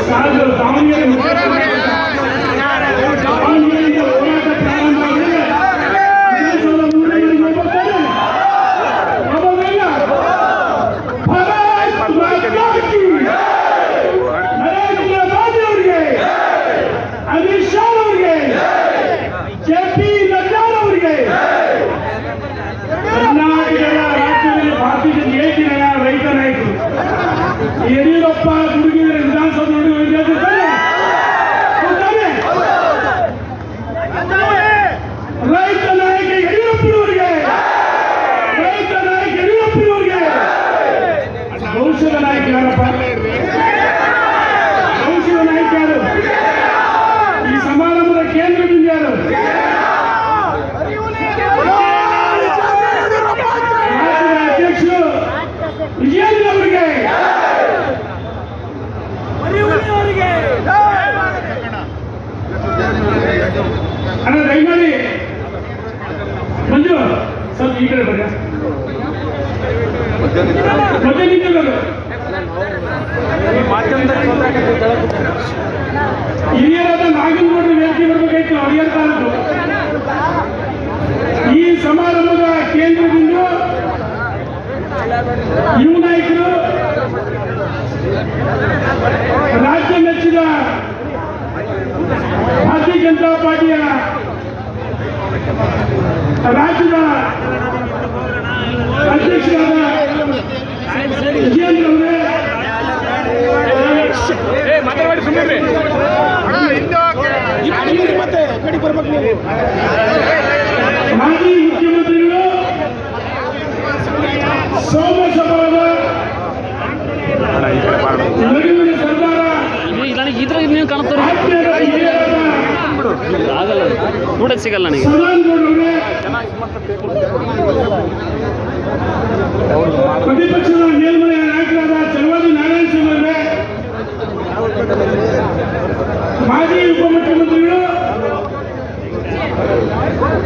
ಸಾಲು ದಾವಣಗೆರೆ ದಾವಣಗೆರೆಯಿಂದ ಹೋರಾಟ ಪ್ರಾರಂಭ ಆಗಿದೆ. ವಿಧಾನಸೌಧ ಮುಂದೆ ಬರ್ತಾರೆ. ಅವಾಗೆಲ್ಲ ಭಾರತ್ ಮಾತಾ ಕಿ ನರೇಂದ್ರ ಮೋದಿ ಅವರಿಗೆ ಅಮಿತ್ ಶಾ ಅವರಿಗೆ ಜೆ ಪಿ ನಡ್ಡಾ ಅವರಿಗೆ ಕರ್ನಾಟಕದ ರಾಜ್ಯದಲ್ಲಿ ಭಾರತೀಯ ಜನತಾ ಹೇಳ್ತೀರಲ್ಲ ರೈತ ನಾಯಕರು ಯಡಿಯೂರಪ್ಪ ಗುಡುಗಿದರೆ ವಿಧಾನಸೌಧ ನೋಡಿ ಹೇಳ್ತಿರ್ತಾರೆ ರೈತ ನಾಯಕ ಯಡಿಯೂರಪ್ಪನವರಿಗೆ ರೈತ ನಾಯಕ ಯಡಿಯೂರಪ್ಪನವರಿಗೆ ಭವಿಷ್ಯದ ನಾಯಕ ಯಾರಪ್ಪ ಭವಿಷ್ಯದ ನಾಯಕ ಯಾರು ಈ ಸಮಾರಂಭದ ಕೇಂದ್ರ ಬಿಂದು ಯಾರು ರಾಜ್ಯದ ಅಧ್ಯಕ್ಷರು ವಿಜಯೇಂದ್ರ ಅವರಿಗೆ ಅಣ್ಣ ದಯಮಾಡಿ ಮಂಜು ಸ್ವಲ್ಪ ಈ ಕಡೆ ಬರ್ರಿ ಮಧ್ಯ ನಿಂತಿರೋದು ಹಿರಿಯರಾದ ನಾಗನಗೌಡರು ವೇದಿಕೆ ಬರಬೇಕಾಯ್ತು ಹರಿಹರ ತಾಲೂಕು ಈ ಸಮಾರಂಭದ ಕೇಂದ್ರ ಬಿಂದು ಯುವ ನಾಯಕರು ರಾಜ್ಯ ಮೆಚ್ಚಿದ ಭಾರತೀಯ ಜನತಾ ಪಾರ್ಟಿಯ ರಾಜ್ಯದ ಅಧ್ಯಕ್ಷರಾದ ವಿಜೇಂದ್ರ ಅವರೇ. ಮಾತಾಡಿ ಸುಮ್ಮನೆ ಮತ್ತೆ ಕಡೆ ಬರ್ಬೇಕು ನೀವು ಮಾಜಿ ಸೋಮಸಭಾದ ನಡುವಿನ ಸರ್ದಾರ ಇಲ್ಲ ಇದ್ರಾಗ ನೀವು ಕಾಣ್ತಾರೆ ಆಗಲ್ಲ ಊಟ ಸಿಗಲ್ಲ ನನಗೆ ಪ್ರತಿಪಕ್ಷದ ಮೇಲ್ಮನೆ ನಾಯಕರಾದ ಚಲವಾದಿ ನಾರಾಯಣ ಮಾಜಿ ಉಪಮುಖ್ಯಮಂತ್ರಿಗಳು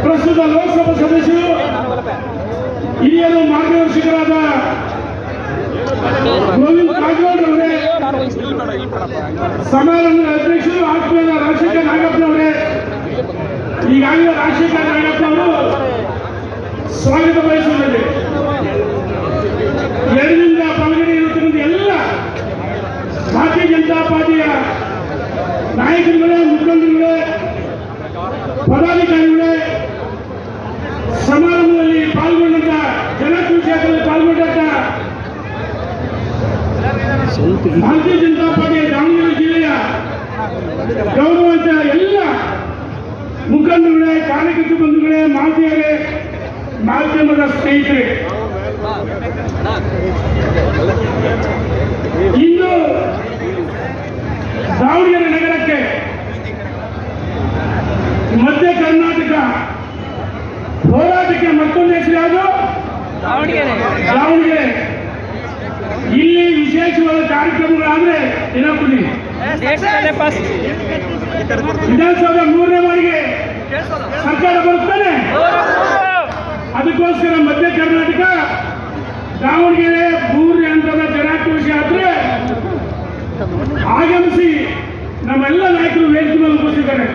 ಪ್ರಸ್ತುತ ಲೋಕಸಭಾ ಸದಸ್ಯರು ಹಿರಿಯರು ಮಾರ್ಗದರ್ಶಕರಾದ ಗೋವಿಂದ ಕಾರಜೋಳ ಅವರೇ, ಸಮಾರಂಭದ ಅಧ್ಯಕ್ಷರು ಆತ್ಮೀಯ ರಾಜಶೇಖರ ನಾಗಪ್ಪನವರೇ ಈಗಾಗಲೇ ರಾಜಶೇಖರ ನಾಗಪ್ಪನವರು ಸ್ವಾಗತ ಬಯಸಿದ್ದಾರೆ ಎರಡರಿಂದ ಪಾಲ್ಗಡೆ ಇರುತ್ತಿರುವಂತ ಎಲ್ಲ ಭಾರತೀಯ ಜನತಾ ಪಾರ್ಟಿಯ ನಾಯಕರುಗಳೇ, ಮುಖಂಡರುಗಳೇ ಸ್ವಲ್ಪ ಭಾರತೀಯ ಜನತಾ ಪಾರ್ಟಿಯ ದಾವಣಗೆರೆ ಜಿಲ್ಲೆಯ ಗೌರವಂತ ಎಲ್ಲ ಮುಖಂಡರುಗಳೇ ಕಾರ್ಯಕರ್ತ ಬಂಧುಗಳೇ ಮಾತೆಯರೇ ಮಾಧ್ಯಮದ ಸ್ನೇಹಿತರೆ. ಇಂದು ದಾವಣಗೆರೆ ನಗರಕ್ಕೆ ಮಧ್ಯ ಕರ್ನಾಟಕ ಹೋರಾಟಕ್ಕೆ ಮತ್ತೊಂದು ಹೆಸರು ಯಾವುದು? ದಾವಣಗೆರೆ. ಇಲ್ಲಿ ವಿಶೇಷವಾದ ಕಾರ್ಯಕ್ರಮಗಳಾದ್ರೆ ದಿನಕುಲಿ ವಿಧಾನಸೌಧ ಮೂರನೇ ಬಾರಿಗೆ ಸರ್ಕಾರ ಬರುತ್ತಾನೆ. ಅದಕ್ಕೋಸ್ಕರ ಮಧ್ಯ ಕರ್ನಾಟಕ ದಾವಣಗೆರೆ ಮೂರನೇ ಹಂತದ ಜನಾಕ್ರೋಶ ಯಾತ್ರೆ ಆಗಮಿಸಿ ನಮ್ಮೆಲ್ಲ ನಾಯಕರು ವೇದಿಕೆ ಮೇಲೆ ಉಪಸ್ಥಿತಾರೆ.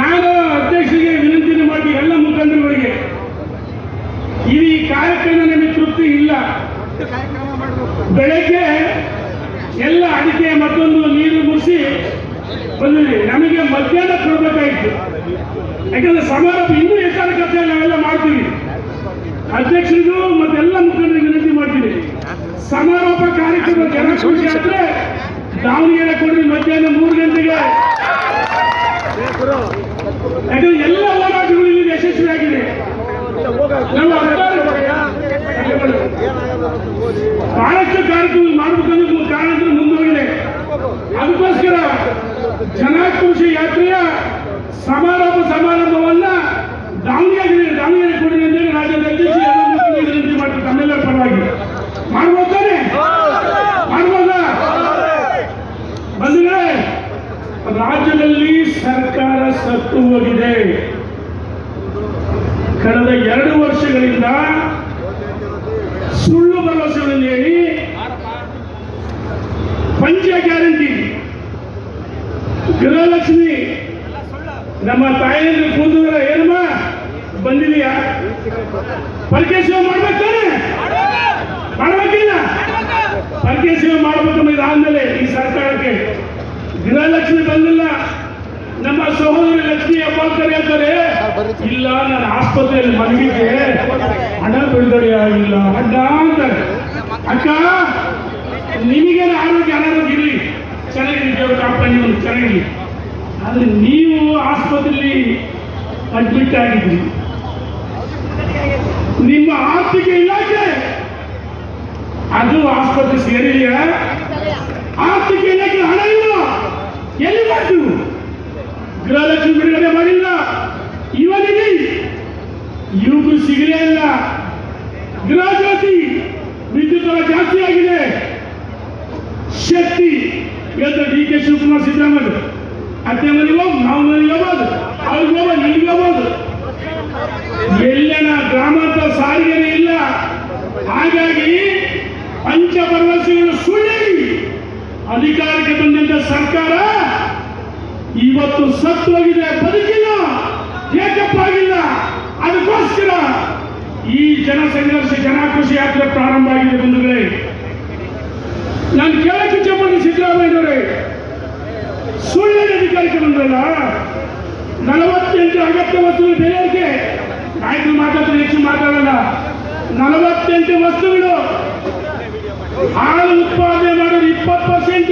ನಾನು ಅಧ್ಯಕ್ಷರಿಗೆ ವಿನಂತಿಯನ್ನು ಮಾಡಿ ಎಲ್ಲ ಮುಖಂಡರುಗಳಿಗೆ. ಈ ಕಾರ್ಯಕ್ರಮ ನಮಗೆ ತೃಪ್ತಿ ಇಲ್ಲ. ಬೆಳಗ್ಗೆ ಎಲ್ಲ ಅಡಿಕೆ ಮತ್ತೊಂದು ನೀರು ಮುಗಿಸಿ ಬಂದಿರಿ ನಮಗೆ ಮಧ್ಯಾಹ್ನ ಕೊಡಬೇಕಾಯಿತು ಯಾಕಂದ್ರೆ ಸಮಾರಂಭ ಇನ್ನೂ ಹೆಚ್ಚಾದ ಕಥೆ ನಾವೆಲ್ಲ ಮಾಡ್ತೀವಿ. ಅಧ್ಯಕ್ಷರಿಗೂ ಮತ್ತೆಲ್ಲ ಮುಖಂಡರಿಗೆ ವಿನಂತಿ ಮಾಡ್ತೀವಿ ಸಮಾರೋಪ ಕಾರ್ಯಕ್ರಮ ಜನಖುಷಿ ಆದ್ರೆ ದಾವಣಗೆರೆ ಕೊಡ್ರಿ ಮಧ್ಯಾಹ್ನ ಮೂರು ಗಂಟೆಗೆ. ಯಾಕಂದ್ರೆ ಎಲ್ಲ ಹೋರಾಟಗಳು ಇಲ್ಲಿ ಯಶಸ್ವಿಯಾಗಿದೆ. ನಮ್ಮ ಬಹಳಷ್ಟು ಕಾರ್ಯಕ್ರಮ ಮಾಡಬೇಕನ್ನೋ ಕಾರಣ ಮುಂದುವರಿದೆ ಅದಕ್ಕೋಸ್ಕರ ಜನಾಕ್ರೋಶ ಯಾತ್ರೆಯ ಸಮಾರೋಪ ಸಮಾರಂಭವನ್ನ ದಾವಣಗೆರೆ ದಾವಣಗೆರೆ ಕೊಡಿ ಅಂತೇಳಿ ರಾಜ್ಯದ ಅಧ್ಯಕ್ಷ ಎಲ್ಲ ಮುಖಂಡರಿಗೆ ವಿನಂತಿ ಮಾಡ್ತಾರೆ ತಮ್ಮೆಲ್ಲರ ಪರವಾಗಿ ಮಾಡ್ಬೋದಾನೆ ಮಾಡ್ಬೋದಾ ಬಂದ್ರೆ ರಾಜ್ಯದಲ್ಲಿ ಸರ್ಕಾರ ಸತ್ತು ಹೋಗಿದೆ ಕಳೆದ ಎರಡು ವರ್ಷಗಳಿಂದ ಸುಳ್ಳು ಭರವಸೆಗಳನ್ನು ಹೇಳಿ ಪಂಚ ಗ್ಯಾರಂಟಿ ಗೃಹಲಕ್ಷ್ಮಿ ನಮ್ಮ ತಾಯಿಯನ್ನು ಕೂದಲ ಏನಮ್ಮ ಬಂದಿದೆಯಾ ಪರ್ಕೆ ಸೇವೆ ಮಾಡ್ಬೇಕಾನೆ ಮಾಡ್ಬೇಕಿಲ್ಲ? ಪರಿಕೆ ಸೇವೆ ಮಾಡ್ಬೇಕಮ್ಮ ಇದಾದ್ಮೇಲೆ ಈ ಸರ್ಕಾರಕ್ಕೆ ಗೃಹಲಕ್ಷ್ಮಿ ಬಂದಿಲ್ಲ. ನಮ್ಮ ಸಹೋದರಿ ಲಕ್ಷ್ಮಿ ಹೆಬ್ಬಾಳ್ಕರ್ ಅಂತಾರೆ, ಇಲ್ಲ, ನಾನು ಆಸ್ಪತ್ರೆಯಲ್ಲಿ ಮಲಗಿದ್ದೆ. ಹಣ ಬಿಡುಗಡೆ ಆಗಿಲ್ಲ. ಅಡ್ಡ ಅಂತಾರೆ. ಅಕ್ಕ ನಿಮಗೆ ಆರೋಗ್ಯ ಅನಾರೋಗ್ಯ ಇರಲಿ? ಚೆನ್ನಾಗಿ ದೇವ್ರ ಕಾಪಾಡಿ ಒಂದು ಚೆನ್ನಾಗಿರಲಿ. ಆದರೆ ನೀವು ಆಸ್ಪತ್ರೆಯಲ್ಲಿ ಅಡ್ಮಿಟ್ ಆಗಿದ್ರಿ ನಿಮ್ಮ ಆರ್ಥಿಕ ಇಲಾಖೆ, ಅದು ಆಸ್ಪತ್ರೆ ಸೇರಿಲ್ಲ. ಆರ್ಥಿಕ ಇಲಾಖೆ ಹಣ ಇಲ್ಲ. ಎಲ್ಲಿ ಮಾಡ್ತೀವಿ ಗೃಹಲಕ್ಷ್ಮಿ ಬಿಡುಗಡೆ ಮಾಡಿಲ್ಲ. ಇವನಿಗೆ ಇವರು ಸಿಗಲೇ ಇಲ್ಲ. ಗೃಹ ಜಾತಿ ವಿದ್ಯುತ್ ದರ ಜಾಸ್ತಿ ಆಗಿದೆ. ಶಕ್ತಿ, ಇವತ್ತು ಡಿ ಕೆ ಶಿವಕುಮಾರ್ ಸಿದ್ದರಾಮಯ್ಯ. ಅತ್ತೆ ಮನೆಗೆ ಹೋಗಿ, ನಾವು ಮನೆಗೆ ಹೋಗ್ಬೋದು. ಅವ್ರಿಗೆ ಹೋಗ್ಬೋದು ನಿಮ್ಗೆ ಹೋಗ್ಬೋದು. ಎಲ್ಲನ ಗ್ರಾಮದ ಸಾರಿಗೆನೇ ಇಲ್ಲ. ಹಾಗಾಗಿ ಪಂಚ ಭರವಸೆಗಳು ಸುಳ್ಳಿ ಅಧಿಕಾರಕ್ಕೆ ಬಂದಂತ ಸರ್ಕಾರ ಇವತ್ತು ಸತ್ತು ಹೋಗಿದೆ. ಬದುಕಿಲ್ಲ. ಏಕಪ್ಪ ಆಗಿಲ್ಲ. ಅದಕ್ಕೋಸ್ಕರ ಈ ಜನಸಂಘರ್ಷ ಜನಾಕ್ರೋಶ ಯಾತ್ರೆ ಪ್ರಾರಂಭ ಆಗಿದೆ ಬಂಧುಗಳೇ. ನಾನು ಕೇಳಕ್ಕೆ ಇಚ್ಛೆಪಟ್ಟು ಸಿದ್ದರಾಮಯ್ಯನವರೇ. ಸುಳ್ಳಿನ ಅಧಿಕಾರಕ್ಕೆ ಬಂದ್ರಲ್ಲ? ನಲವತ್ತೆಂಟು ಅಗತ್ಯ ವಸ್ತುಗಳು ಏರಿಕೆ ನಾಯಕರು ಮಾತಾಡ್ತಾರೆ, ಹೆಚ್ಚು ಮಾತಾಡಲ್ಲ. ನಲವತ್ತೆಂಟು ವಸ್ತುಗಳು. ಹಾಲು ಉತ್ಪಾದನೆ ಮಾಡೋದು ಇಪ್ಪತ್ತು ಪರ್ಸೆಂಟ್.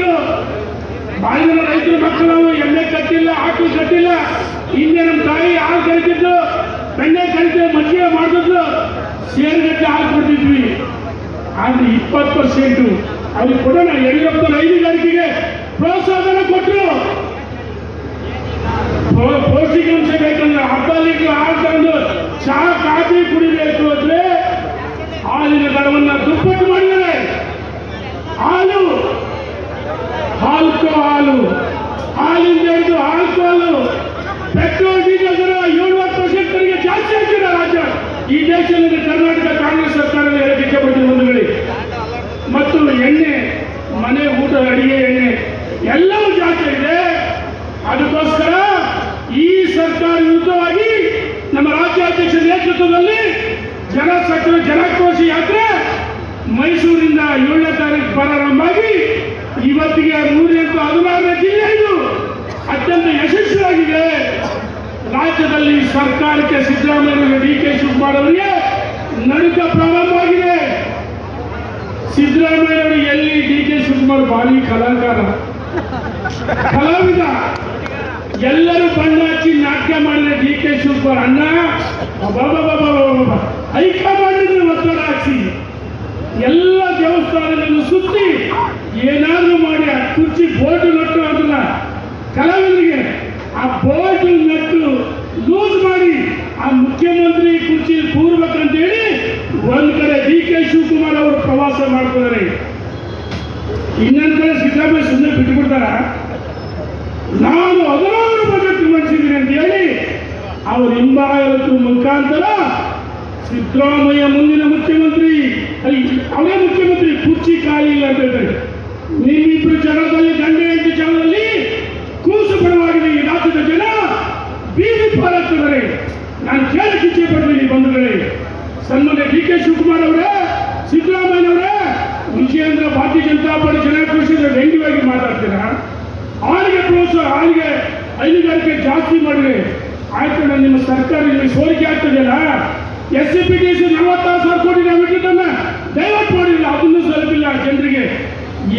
ಬಾಳಿನ ರೈತರ ಮಕ್ಕಳು ನಾವು ಎಣ್ಣೆ ಕಟ್ಟಿಲ್ಲ ಆಕಳು ಕಟ್ಟಿಲ್ಲ. ಹಿಂದೆ ನಮ್ಮ ತಾಯಿ ಹಾಲು ಕರಿತಿದ್ದು ಬೆಣ್ಣೆ ಕರಿತು ಮಜ್ಜಿಗೆ ಮಾಡ್ತಿದ್ರು. ಸೇರಿದಂತೆ ಹಾಲು ಕೊಡ್ತಿದ್ವಿ. ಆದ್ರೆ ಇಪ್ಪತ್ತು ಪರ್ಸೆಂಟ್. ಅವ್ರಿಗೆ ಕೊಡೋಣ. ಯಡಿಯೂರಪ್ಪನ ಹೈನುಗಾರಿಕೆಗೆ ಪ್ರೋತ್ಸಾಹನ ಕೊಟ್ಟರು ಪೌಷ್ಟಿಕಾಂಶ ಬೇಕಂದ್ರೆ ಅರ್ಧ ಲೀಟರ್ ಹಾಲು ಚಹಾ ಕಾಫಿ ಕುಡಿಬೇಕು ಅಂದ್ರೆ ಹಾಲಿನ ದರವನ್ನ ದುಪ್ಪಟ್ಟು ಮಾಡಿದರೆ ಹಾಲು, ಹಾಲ್ಕೋ ಹಾಲು, ಹಾಲಿಂದ ಹಿಡಿದು ಹಾಲ್ಕೋಲು ಪೆಟ್ರೋಲ್, ಡೀಸೆಲ್ ದರ ಏಳುವತ್ತು ಪರ್ಸೆಂಟ್ ಜಾಸ್ತಿ ಆಗ್ತಿದೆ ರಾಜ್ಯ. ಈ ದೇಶದಲ್ಲಿ ಕರ್ನಾಟಕ ಕಾಂಗ್ರೆಸ್ ಸರ್ಕಾರ ಹೇಳಕ್ಕೆ ಇಷ್ಟಪಡ್ತೀನಿ ಬಂಧುಗಳೇ ಮತ್ತು ಎಣ್ಣೆ ಮನೆ ಊಟ ಅಡಿಗೆ ಎಣ್ಣೆ ಎಲ್ಲವೂ ಜಾಸ್ತಿ ಇದೆ ಅದಕ್ಕೋಸ್ಕರ ಈ ಸರ್ಕಾರ ವಿರುದ್ಧವಾಗಿ ನಮ್ಮ ರಾಜ್ಯಾಧ್ಯಕ್ಷ ನೇತೃತ್ವದಲ್ಲಿ ಜನ ಸಕ್ರ ಜನಾಕ್ರೋಶ ಯಾತ್ರೆ ಮೈಸೂರಿಂದ ಏಳನೇ ತಾರೀಕು ಪ್ರಾರಂಭ ಆಗಿ ಇವತ್ತಿಗೆ ನೂರೆಂಟು ಹದಿನಾರನೇ ಜಿಲ್ಲೆ ಇದು ಅತ್ಯಂತ ಯಶಸ್ವಿಯಾಗಿದೆ ರಾಜ್ಯದಲ್ಲಿ ಸರ್ಕಾರಕ್ಕೆ ಸಿದ್ದರಾಮಯ್ಯ ಡಿ ಕೆ ಶಿವಕುಮಾರ್ ಅವರಿಗೆ ನಡುಕ ಪ್ರಾರಂಭವಾಗಿದೆ. ಸಿದ್ದರಾಮಯ್ಯ ಎಲ್ಲಿ ಡಿ ಕೆ ಶಿವಕುಮಾರ್ ಬಾಲಿ ಕಲಾಕಾರ? ಕಲಾವಿದ. ಎಲ್ಲರೂ ಬಣ್ಣ ಹಚ್ಚಿ ನಾಟ್ಯ ಮಾಡಿದ ಡಿ ಕೆ ಶಿವಕುಮಾರ್ ಅಣ್ಣ. ಅಬ್ಬಬ್ಬಬ್ಬಬ್ಬಬ್ಬ. ಹೈಕಮಾಂಡ್ ಒತ್ತಡ ಹಾಕಿ ಎಲ್ಲ ದೇವಸ್ಥಾನಗಳನ್ನು ಸುತ್ತಿ ಏನಾದ್ರೂ ಮಾಡಿ ಆ ಕುರ್ಚಿ ಬೋಟ್ ನಟ್ಟು ಅದನ್ನ ಕಲಾವಿದರಿಗೆ ಆ ಬೋಟ್ ನಟ್ಟು ಲೂಸ್ ಮಾಡಿ ಆ ಮುಖ್ಯಮಂತ್ರಿ ಕುರ್ಚಿ ಕೂರ್ಬೇಕಂತ ಹೇಳಿ ಒಂದ್ ಕಡೆ ಡಿ ಕೆ ಶಿವಕುಮಾರ್ ಅವರು ಪ್ರವಾಸ ಮಾಡ್ತಿದ್ದಾರೆ. ಇನ್ನೊಂದ್ ಕಡೆ ಸಿದ್ದರಾಮಯ್ಯ ಸುಂದರ ಬಿಟ್ಬಿಡ್ತಾರ ನಾನು ಹದಿನಾರು ಬಜೆಟ್ ಮಂಡಿಸಿದ್ದೀನಿ ಅಂತ ಹೇಳಿ ಅವ್ರ ಹಿಂಬಾಲಕರ ಮುಖಾಂತರ ಸಿದ್ದರಾಮಯ್ಯ ಮುಂದಿನ ಮುಖ್ಯಮಂತ್ರಿ ಅವರೇ ಮುಖ್ಯಮಂತ್ರಿ, ಕುರ್ಚಿ ಖಾಲಿ ಇಲ್ಲ ಅಂತ ಹೇಳ್ತಾರೆ. ನಿಮ್ಮಿಬ್ರು ಜನದಲ್ಲಿ ಗಂಡ ಹೆಂಡತಿ ಜನರಲ್ಲಿ ಕೂಸು ಪರವಾಗಿದೆ ಈ ರಾಜ್ಯದ ಜನ ಬೀದಿ ಪಾಲಾಗ್ತಿದ್ದಾರೆ ನಾನು ಕೇಳಕ್ಕೆ ಇಚ್ಛೆ ಪಡ್ತೀನಿ ಬಂಧುಗಳೇ ಸನ್ಮಾನ್ಯ ಡಿ ಕೆ ಶಿವಕುಮಾರ್ ಅವರೇ ಸಿದ್ದರಾಮಯ್ಯನವರೇ ವಿಜಯೇಂದ್ರ ಭಾರತೀಯ ಜನತಾ ಪಾರ್ಟಿ ಜನಾಕ್ರೋಶದ ವ್ಯಂಗ್ಯವಾಗಿ ಮಾತಾಡ್ತೀರಾ? ಆಳಿಗೆ ಪ್ರೋತ್ಸಾಹ ಆಳಿಗೆ ಹೈನುಗಾರಿಕೆ ಜಾಸ್ತಿ ಮಾಡಿರಿ. ಆಯ್ತು ನಾನು ನಿಮ್ಮ ಸರ್ಕಾರ ನಿಮಗೆ ಸೋರಿಕೆ ಆಗ್ತದೆಯಲ್ಲ? S C P T C ನಲವತ್ತಾರು ಸಾವಿರ ಕೋಟಿ ನಾವು ಇಟ್ಟಿದ್ದನ್ನ ದಯವಿಟ್ಟು ಮಾಡಿಲ್ಲ ಅದನ್ನು ಸಲಪಿಲ್ಲ ಜನರಿಗೆ.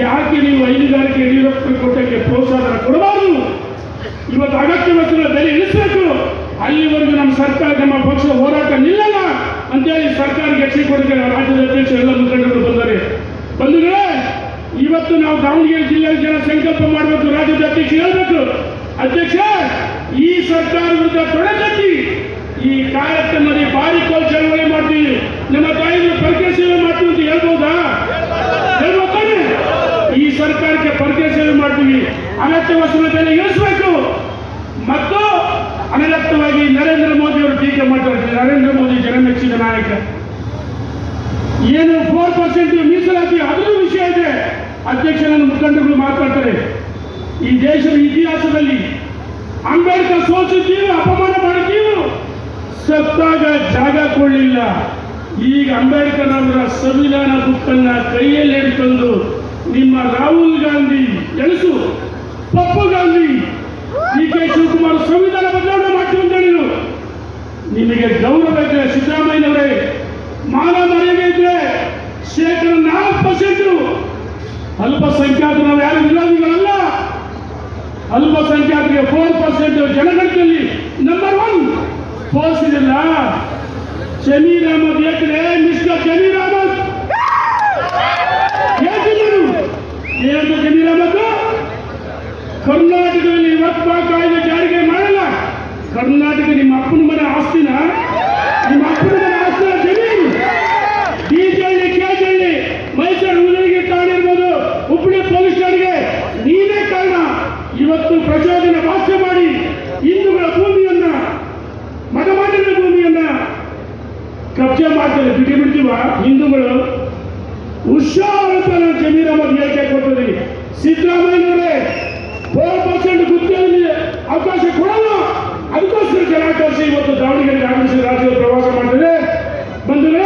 ಯಾಕೆ ನೀವು ಹೈನುಗಾರಿಕೆ ಯಡಿಯೂರಪ್ಪ ಕೊಟ್ಟಕ್ಕೆ ಪ್ರೋತ್ಸಾಹ ಕೊಡಬಾರದು? ಇವತ್ತು ಅಗತ್ಯ ವಸ್ತುಗಳ ಬೆಲೆ ಇಳಿಸಬೇಕು. ಅಲ್ಲಿವರೆಗೂ ನಮ್ಮ ಸರ್ಕಾರ ನಮ್ಮ ಪಕ್ಷ ಹೋರಾಟ ಅಂತೇಳಿ ಸರ್ಕಾರಕ್ಕೆ ಎಚ್ಚರಿಕೆ ಕೊಡಕ್ಕೆ ರಾಜ್ಯದ ಅಧ್ಯಕ್ಷ ಎಲ್ಲ ಮುಖಂಡರು ಬಂದರೆ. ಬಂಧುಗಳೇ ಇವತ್ತು ನಾವು ದಾವಣಗೆರೆ ಜಿಲ್ಲೆಯ ಜನ ಸಂಕಲ್ಪ ಮಾಡಬೇಕು, ರಾಜ್ಯದ ಅಧ್ಯಕ್ಷ ಹೇಳ್ಬೇಕು. ಅಧ್ಯಕ್ಷ, ಈ ಸರ್ಕಾರ ವಿರುದ್ಧ ತೊಡಗಿ ಈ ಕಾರ್ಯಕ್ರಮದಲ್ಲಿ ಭಾರಿ ಕೋಲ್ ಚಳವಳಿ ಮಾಡ್ತೀವಿ. ನಮ್ಮ ತಾಯಿಗೆ ಪರಿಚಯ ಸೇವೆ ಮಾಡ್ತೀವಿ ಅಂತ ಹೇಳ್ಬೋದು? ಈ ಸರ್ಕಾರಕ್ಕೆ ಪರಿಚಯ ಸೇವೆ ಮಾಡ್ತೀವಿ. ಅನಗತ್ಯ ವಸ್ತುಗಳ ಬೆಲೆ ಇಳಿಸಬೇಕು ಮತ್ತು ಅನಗತ್ಯವಾಗಿ ನರೇಂದ್ರ ಮೋದಿ ಏನು ಫೋರ್ ಪರ್ಸೆಂಟ್ ಮೀಸಲಾತಿ ಅದರ ವಿಷಯ ಇದೆ. ಅಧ್ಯಕ್ಷರನ್ನು ಮುಖಂಡರುಗಳು ಮಾತಾಡ್ತಾರೆ. ಈ ದೇಶದ ಇತಿಹಾಸದಲ್ಲಿ ಅಂಬೇಡ್ಕರ್ ಸೋಚಿದ್ದೀವಿ ಅಪಮಾನ ಮಾಡುತ್ತೀವಿ ಸತ್ತಾಗ ಜಾಗ ಕೊಡಲಿಲ್ಲ. ಈಗ ಅಂಬೇಡ್ಕರ್ ಅವರ ಸಂವಿಧಾನ ಬುಕ್ಕನ್ನ ಕೈಯಲ್ಲಿ ಹಿಡ್ಕೊಂಡು ನಿಮ್ಮ ರಾಹುಲ್ ಗಾಂಧಿ ಎಳಸು ಪಪ್ಪು ಗಾಂಧಿ, ಡಿ ಕೆ ಶಿವಕುಮಾರ್ ಸಂವಿಧಾನ ಬದಲಾವಣೆ ಮಾಡ್ತೀವಿ ಅಂತ ಹೇಳಿದ್ರು. ನಿಮಗೆ ಗೌರವ ಇದೆ ಸಿದ್ದರಾಮಯ್ಯನವರೇ ಮಾನ ಮರ್ಯಾದೆ ಇದ್ರೆ ಶೇಕಡ ನಾಲ್ಕು ಪರ್ಸೆಂಟ್ ಅಲ್ಪಸಂಖ್ಯಾತರು ಯಾರು ವಿರೋಧಿಗಳಲ್ಲ? ಅಲ್ಪಸಂಖ್ಯಾತರಿಗೆ ಫೋರ್ ಪರ್ಸೆಂಟ್ ಜನಗಣತಿಯಲ್ಲಿ ನಂಬರ್ ಒನ್ ಪೋಸ್ಟ್ ಇದೆಲ್ಲ ಜಮೀರ್ ಅಹಮದ್ ಏಕ್ರೆ ಮಿಸ್ಟರ್ ಜಮೀರ್ ಅಹಮದ್ ಏಕಿದ್ರು ಏನಂತ ಜಮೀರ್ ಅಹಮದ್ ಕರ್ನಾಟಕದಲ್ಲಿ ಇವತ್ತು ಕಾಯ್ದೆ ಜಾರಿಗೆ ಮಾಡಲ್ಲ. ಕರ್ನಾಟಕ ನಿಮ್ಮ ಅಪ್ಪನ ಮನೆ ಆಸ್ತಿನ? ನಿಮ್ಮ ಅಪ್ಪನ ಇವತ್ತು ಪ್ರಚೋದನೆ ಭಾಷೆ ಮಾಡಿ ಹಿಂದೂಗಳ ಭೂಮಿಯನ್ನ ಮತಮಾಟದ ಭೂಮಿಯನ್ನ ಕಬ್ಜೆ ಮಾಡ್ತಾರೆ. ಬಿಟ್ಟು ಬಿಡ್ತೀವ? ಹಿಂದೂಗಳು ಹುಷಾರು ನಾನು ಜಮೀರ್ ಅಹಮದ್ ಹೇಳಿಕೆ ಕೊಟ್ಟಿದ್ದೀನಿ. ಸಿದ್ದರಾಮಯ್ಯನವರೇ ಫೋರ್ ಪರ್ಸೆಂಟ್ ಗುತ್ತಿಗೆಯಲ್ಲಿ ಅವಕಾಶ ಕೊಡಲ್ಲ. ಅದಕ್ಕೋಸ್ಕರ ಜನಾಕರ್ಷ ಇವತ್ತು ದಾವಣಗೆರೆ ಆಗಮಿಸಿ ರಾಜ್ಯದ ಪ್ರವಾಸ ಮಾಡಿದರೆ ಬಂದರೆ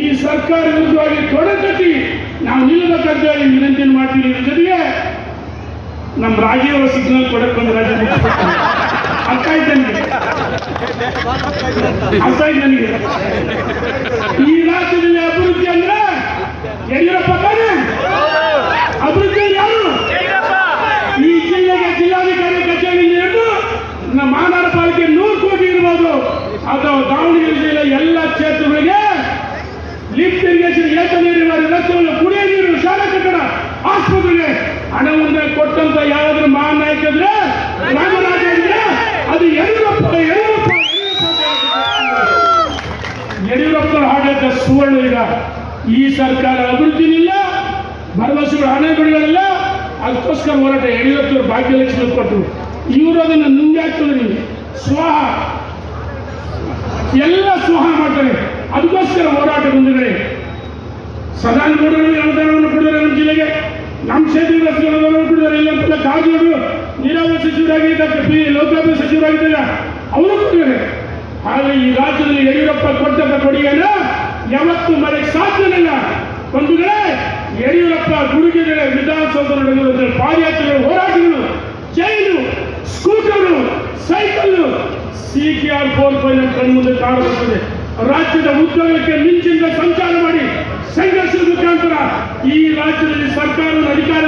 ಈ ಸರ್ಕಾರ ವಿರುದ್ಧವಾಗಿ ತೊಡೆ ನಾವು ನಿಲ್ಲಬೇಕಂತ ಹೇಳಿ ವಿನಂತಿಯನ್ನು ಮಾಡ್ತೀನಿ. ಜೊತೆಗೆ ನಮ್ಮ ರಾಜೀವ್ ಸಿಗ್ನಲ್ ಕೊಡಕ್ ಬಂದ ರಾಜ ಅರ್ಥ ಆಯ್ತು ನನಗೆ ಈ ರಾಜ್ಯದಲ್ಲಿ ಅಭಿವೃದ್ಧಿ ಅಂದ್ರೆ ಯಡಿಯೂರಪ್ಪ ಕಾರ್ಯ ಅಭಿವೃದ್ಧಿ ಯಾರು? ಈ ಜಿಲ್ಲೆಗೆ ಜಿಲ್ಲಾಧಿಕಾರಿ ಕಚೇರಿ ಹಿಡಿದು ನಮ್ಮ ಮಾನವ ಪಾಲಿಕೆ ನೂರು ಕೋಟಿ ಇರ್ಬೋದು. ಅಥವಾ ದಾವಣಗೆರೆ ಜಿಲ್ಲೆ ಎಲ್ಲ ಕ್ಷೇತ್ರಗಳಿಗೆ ಲಿಫ್ಟ್ ಇರಿಗೇಷನ್ ಏತ ನೀರಿನ ರಸ್ತೆಗಳು ಕುಡಿಯ ನೀರು ಶಾಲಾ ಕಟ್ಟಡ ಆಸ್ಪತ್ರೆಗೆ ಹಣವನ್ನ ಕೊಟ್ಟಂತ ಯಾರಾದ್ರೂ ಮಹಾನ್ ನಾಯಕ ಇದ್ರೆ ರಾಮರಾಜ ಇದ್ರೆ ಅದು ಯಡಿಯೂರಪ್ಪ ಯಡಿಯೂರಪ್ಪ ಯಡಿಯೂರಪ್ಪನ ಆಡಳಿತ ಸುವರ್ಣ ಈಗ ಈ ಸರ್ಕಾರ ಅಭಿವೃದ್ಧಿನಿಲ್ಲ, ಭರವಸೆಗಳು ಹಣಗಳಿಲ್ಲ ಅದಕ್ಕೋಸ್ಕರ ಹೋರಾಟ ಯಡಿಯೂರಪ್ಪರು ಭಾಗ್ಯಲಕ್ಷ್ಮಿ ಕೊಟ್ಟರು. ಇವರು ಅದನ್ನು ನುಂಗಾಕ್ತದೆ ಸ್ವಾಹ. ಎಲ್ಲ ಸ್ವಹ ಮಾಡ್ತಾರೆ. ಅದಕ್ಕೋಸ್ಕರ ಹೋರಾಟ ಮುಂದುಗಡೆ ಸದಾನಗೌಡರು ಅನುದಾನವನ್ನು ಕೊಡಿದ್ದಾರೆ ನಮ್ಮ ಜಿಲ್ಲೆಗೆ. ನಮ್ಮ ಕ್ಷೇತ್ರದ ಕೊಡಿದ್ದಾರೆ ಇಲ್ಲ ಕಾಗಿಯವರು ನೀರಾವರಿ ಸಚಿವರಾಗಿದ್ದಾಗ ಪಿ ಲೋಕಾಭಿ ಸಚಿವರಾಗಿದ್ದಾಗ ಅವರು ಕೊಟ್ಟಿದ್ದಾರೆ. ಆದರೆ ಈ ರಾಜ್ಯದಲ್ಲಿ ಯಡಿಯೂರಪ್ಪ ಕೊಟ್ಟಂತ ಕೊಡುಗೆನ ಯಾವತ್ತು ಮರೆಗೆ ಸಾಧ್ಯವಿಲ್ಲ. ಕಡೆ ಯಡಿಯೂರಪ್ಪ ಗುಡುಗೆಗಳ ವಿಧಾನಸೌಧ ನಡೆಯುವಂತಹ ಪಾದಯಾತ್ರೆಗಳು ಹೋರಾಟಗಳು, jail, scooter cycle C K R four five ಕಣ್ಮುಂದೆ ಕಾಣಬರುತ್ತದೆ. ರಾಜ್ಯದ ಉದ್ಯೋಗಕ್ಕೆ ಮಿಂಚಿಂದ ಸಂಚಾರ ಮಾಡಿ ಸಂಘರ್ಷದ ಮುಖಾಂತರ ಈ ರಾಜ್ಯದಲ್ಲಿ ಸರ್ಕಾರದ ಅಧಿಕಾರಕ್ಕೆ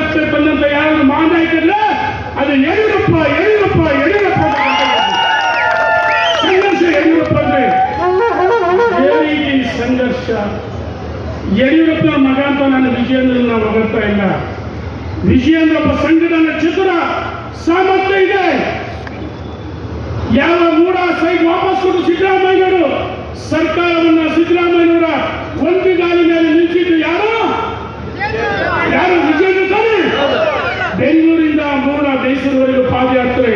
ಅಂತ ನಾವು ಹೋಗ್ತಾ ಇಲ್ಲ. ವಿಜಯೇಂದ್ರ ಒಬ್ಬ ಸಂಘಟನ ಚತುರ ಸಾಮರ್ಥ್ಯ ಇದೆ. ಯಾವ ಮೂಡ ಸೈಟ್ ವಾಪಸ್ ಕೊಟ್ಟು ಸಿದ್ದರಾಮಯ್ಯನವರು, ಸರ್ಕಾರವನ್ನ ಸಿದ್ದರಾಮಯ್ಯನವರ ಒಂದು ಗಾಲಿ ಮೇಲೆ ನಿಲ್ಸಿದ್ದು ಯಾರು? ಯಾರು? ವಿಜಯೇಂದ್ರ ತಾನೆ ಬೆಂಗಳೂರಿಂದ ಮೂಡ ಮೈಸೂರುವರೆಗೂ ಪಾದಯಾತ್ರೆ.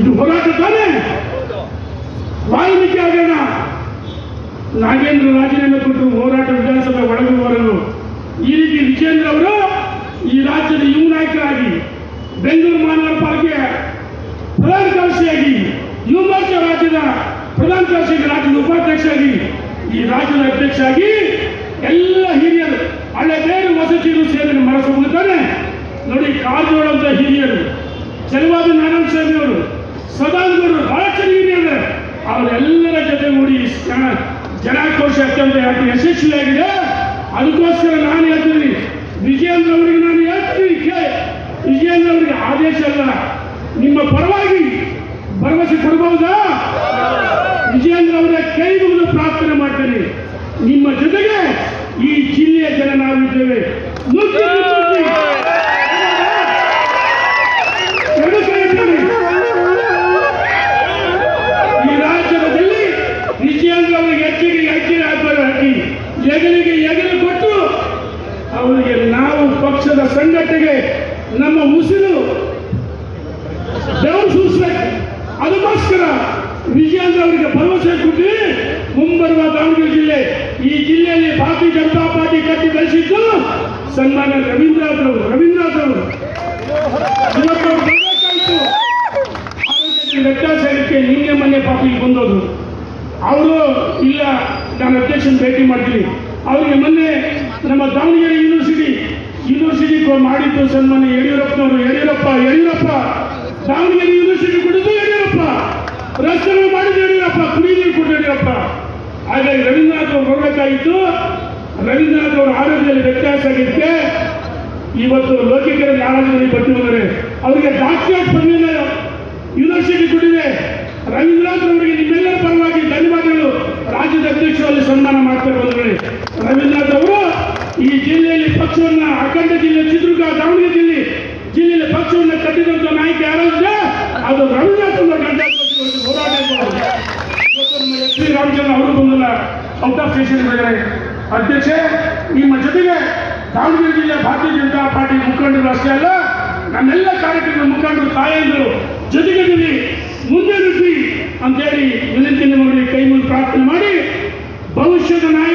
ಇದು ಹೋರಾಟ ತಾನೇ? ವಾಲ್ಮೀಕಿ ಆಗೋಣ. ನಾಗೇಂದ್ರ ರಾಜೀನಾಮೆ ಕೊಟ್ಟು ಹೋರಾಟ ವಿಧಾನಸಭೆ ಒಳಗೂ ಹೊರಗೂ ಈ ರೀತಿ ವಿಜೇಂದ್ರ ಅವರು ಈ ರಾಜ್ಯದ ಯುವ ನಾಯಕರಾಗಿ ಬೆಂಗಳೂರು ಮಹಾನಗರ ಪಾಲಿಕೆ ಪ್ರಧಾನ ಕಾರ್ಯದರ್ಶಿಯಾಗಿ ಯುವ ಮೋರ್ಚಾ ರಾಜ್ಯದ ಪ್ರಧಾನ ಕಾರ್ಯದರ್ಶಿಯಾಗಿ ರಾಜ್ಯದ ಉಪಾಧ್ಯಕ್ಷರಾಗಿ ಈ ರಾಜ್ಯದ ಅಧ್ಯಕ್ಷರಾಗಿ ಎಲ್ಲ ಹಿರಿಯರು, ಹಳೆ ಬೇರು ವಸತಿಗಳು ಸೇರಿ ಮನಸ್ಸು ನೋಡಿ ಕಾರಜೋಳ ಅಂತ ಹಿರಿಯರು, ಚಲವಾದ ನಾರಾಯಣ ಸ್ವಾಮಿ ಅವರು ಸದಾನಂದರು ಬಹಳ ಹಿರಿಯರು ಅವರೆಲ್ಲರ ಜೊತೆಗೂಡಿ ಜನ- ಜನಾಕ್ರೋಶ ಅತ್ಯಂತ ಯಶಸ್ವಿಯಾಗಿದೆ. ಅದಕ್ಕೋಸ್ಕರ ನಾನು ಹೇಳ್ತೀನಿ ವಿಜಯೇಂದ್ರ ಅವರಿಗೆ ನಾನು ಹೇಳ್ತೀನಿ ಕೇ- ವಿಜಯೇಂದ್ರ ಅವರಿಗೆ ಆದೇಶ ಅಲ್ಲ ನಿಮ್ಮ ಪರವಾಗಿ ಭರವಸೆ ಕೊಡಬಹುದಾ? ವಿಜಯೇಂದ್ರ ಅವರ ಕೈ ಮುಗಿದು ಪ್ರಾರ್ಥನೆ ಮಾಡ್ತೇನೆ. ನಿಮ್ಮ ಜೊತೆಗೆ ಈ ಜಿಲ್ಲೆಯ ಜನ ನಾವಿದ್ದೇವೆ ನುಗ್ಗಿ ನುಗ್ಗಿ. ಎರಡು ಕೈ ಇಟ್ಕೊಳ್ಳಿ. ಈ ರಾಜ್ಯದಲ್ಲಿ ವಿಜಯೇಂದ್ರ ಅವರಿಗೆ ಹೆಚ್ಚಿಗೆ ಹೆಚ್ಚಿಗೆ ಹಾಕಬೇಕು ಹಾಕಿ ಎಗಲಿಗೆ ಎಗಲು ಕೊಟ್ಟು ಅವರಿಗೆ ನಾವು ಪಕ್ಷದ ಸಂಘಟನೆಗೆ ನಮ್ಮ ಉಸಿರು ಬೆವರು ಸೂಸ್ಬೇಕು ಅದಕ್ಕೋಸ್ಕರ ವಿಜಯೇಂದ್ರ ಅವರಿಗೆ ಭರವಸೆ ಕೊಟ್ಟು ಮುಂಬರುವ ದಾವಣಗೆರೆ ಜಿಲ್ಲೆ ಈ ಜಿಲ್ಲೆಯಲ್ಲಿ ಭಾರತೀಯ ಜನತಾ ಸನ್ಮಾನ ರವೀಂದ್ರನಾಥ್ ಅವರು ರವೀಂದ್ರನಾಥ್ ಅವರು ಇವತ್ತು ಅವ್ರು ಬರ್ಬೇಕಾಯ್ತು ಆರೋಗ್ಯದಲ್ಲಿ ವ್ಯತ್ಯಾಸ ಇದಕ್ಕೆ ನಿಮಗೆ ಮೊನ್ನೆ ಪಾಪ ಇಲ್ಲಿ ಬಂದೋದು ಅವರು ಇಲ್ಲ, ನಾನು ಅಧ್ಯಕ್ಷನ ಭೇಟಿ ಮಾಡ್ತೀನಿ. ಅವರಿಗೆ ಮೊನ್ನೆ ನಮ್ಮ ದಾವಣಗೆರೆ ಯೂನಿವರ್ಸಿಟಿ ಯೂನಿವರ್ಸಿಟಿ ಮಾಡಿದ್ದು ಸನ್ಮಾನ ಯಡಿಯೂರಪ್ಪನವರು. ಯಡಿಯೂರಪ್ಪ ಯಡಿಯೂರಪ್ಪ! ದಾವಣಗೆರೆ ಯೂನಿವರ್ಸಿಟಿ ಕೊಡಿದ್ದು ಯಡಿಯೂರಪ್ಪ! ರಸ್ತೆ ಮಾಡಿದ್ದು ಯಡಿಯೂರಪ್ಪ! ಕುಡಿ ನೀರು ಕೊಟ್ಟು ಯಡಿಯೂರಪ್ಪ! ಹಾಗಾಗಿ ರವೀಂದ್ರನಾಥ್ ಅವರು ಬರಬೇಕಾಗಿತ್ತು ರವೀಂದ್ರನಾಥ್ ಅವರ ಆರೋಗ್ಯದಲ್ಲಿ ವ್ಯತ್ಯಾಸ ಆಗಿದ್ದಕ್ಕೆ ಇವತ್ತು ಲೋಕಿಕರಲ್ಲಿ ಆರೋಗ್ಯದಲ್ಲಿ ಬಂದಿದ್ದಾರೆ ಅವರಿಗೆ ಡಾಕ್ಟರ್ ಬಂದಿಲ್ಲ ಯೂನಿವರ್ಸಿಟಿ ಕೊಟ್ಟಿದೆ. ರವೀಂದ್ರನಾಥ್ ಅವರಿಗೆ ನಿಮ್ಮೆಲ್ಲರ ಪರವಾಗಿ ಧನ್ಯವಾದಗಳು. ರಾಜ್ಯದ ಅಧ್ಯಕ್ಷರಲ್ಲಿ ಸನ್ಮಾನ ಮಾಡ್ತಾರೆ ಬಂದ್ರೆ ರವೀಂದ್ರನಾಥ್ ಅವರು ಈ ಜಿಲ್ಲೆಯಲ್ಲಿ ಪಕ್ಷವನ್ನ ಅಖಂಡ ಜಿಲ್ಲೆ ಚಿತ್ರದುರ್ಗ, ದಾವಣಗೆರೆ ಜಿಲ್ಲೆ, ಜಿಲ್ಲೆಯಲ್ಲಿ ಪಕ್ಷವನ್ನು ಕಟ್ಟಿದಂತ ನಾಯಕ ಯಾರಾದ್ರೆ ಅದು ರವೀಂದ್ರನಾಥ್ ಅವರ. ಗಂಡ ಹೋರಾಟ ರಾಮಚಂದ್ರ ಅವರು ಬಂದಿಲ್ಲ, ಔಟ್ ಆಫ್ ಸ್ಟೇಷನ್ ಇದ್ದಾರೆ ಅಧ್ಯಕ್ಷ, ನಿಮ್ಮ ಜೊತೆಗೆ ದಾವಣಗೆರೆ ಜಿಲ್ಲೆ ಭಾರತೀಯ ಜನತಾ ಪಾರ್ಟಿ ಮುಖಂಡರು ಅಷ್ಟೇ ಅಲ್ಲ ನನ್ನೆಲ್ಲ ಕಾರ್ಯಕ್ರಮದ ಮುಖಂಡರು ತಾಯಂದರು ಜೊತೆಗೆ ಮುಂದೆ ನುಗ್ಗಿ ಅಂತೇಳಿ ವಿನಂತಿಯನ್ನು ಮಾಡಿ ಕೈ ಮುಂದೆ ಪ್ರಾರ್ಥನೆ ಮಾಡಿ ಭವಿಷ್ಯದ ನಾಯಕ